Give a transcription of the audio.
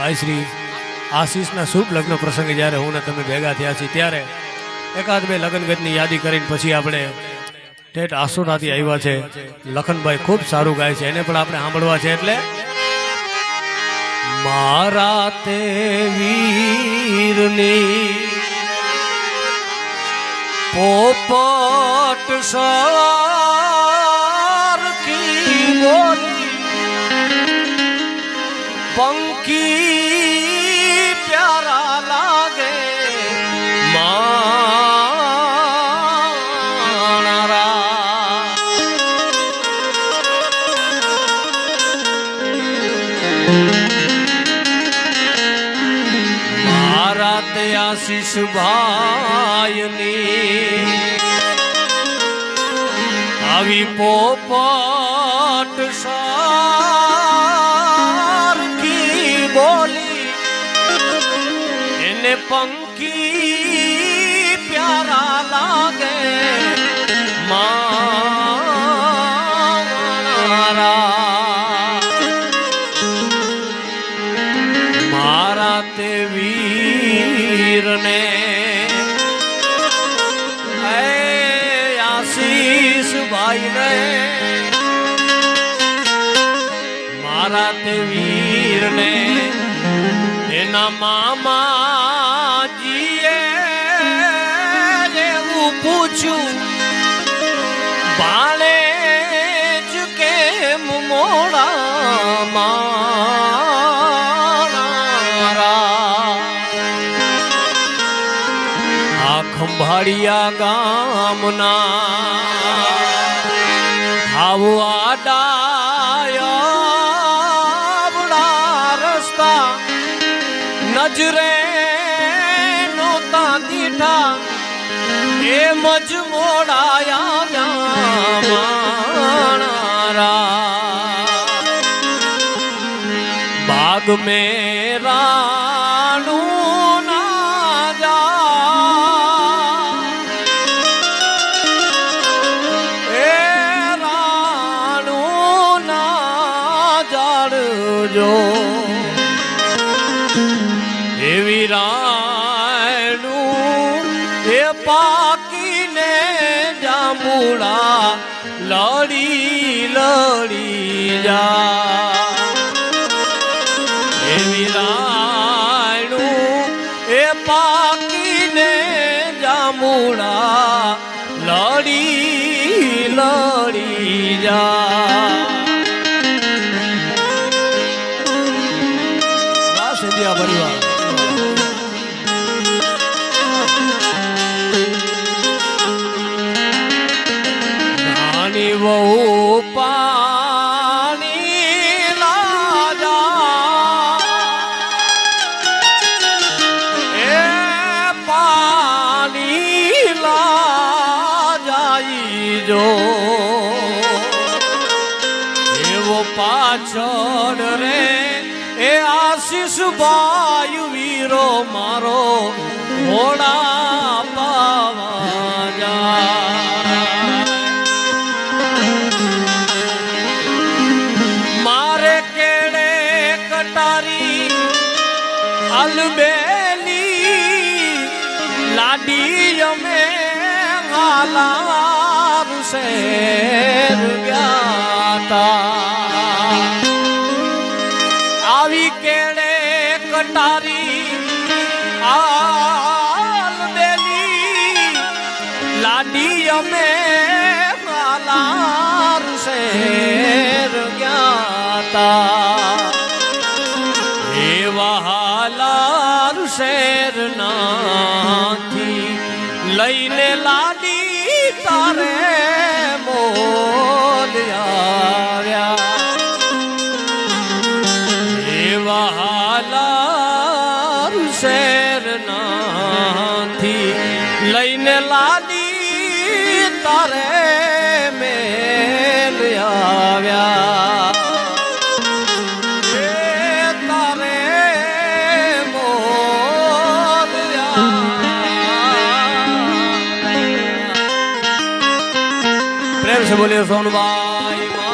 ભાઈ શ્રી આશીષના શુભ લગ્ન પ્રસંગે જ્યારે હું ને તમે ભેગા થયા છીએ, ત્યારે એકાદ બે લગ્ન ગતની યાદી કરીને પછી આપણે ઠેઠ આસોડાથી આવ્યા છે. લખનભાઈ ખૂબ સારું ગાય છે, એને પણ આપણે સાંભળવા છે એટલે મારા તે વીરની પોપટ સવાર કી બોલી પંકી પ્યારા લાગે. મારા ત્યાં શિષભાયની આવી પોપટ એને પંખી પ્યારા લાગે મારા તે વીરને આશીષ ભાઈને મારા તે વીરને એના મામાજીએ બાળે જ કેમ મોડા મારા આ ખંભાળિયા ગામના આવવા ડાયા. રસ્તા નજરે એમ જ મોડાયા માણારા. બાગ મેરાનું ના જા. એ રાણું ના જાડજો પાકીને જાંબુડા લડી લડી જા. એવી રાયનું એ પાકીને જાંબુડા લડી લડી જા. લાજાઈ એવો પાછળ રે, એ આશીષ ભાઈ વીરો મારો ઘોડા પાવા મારે કેડે કટારી અલબેલી, લાડી અમે હાલાર શેર ગયા આવી કેડે કટારી આલબેલી લાડી અમે માલાર શેર ગયા એવા હાલાર શેર નાથી શેરનાથી લઈને લાદી તારે મેલ આવ્યા. પ્રેમ છે બોલ્યો સોનભાઈ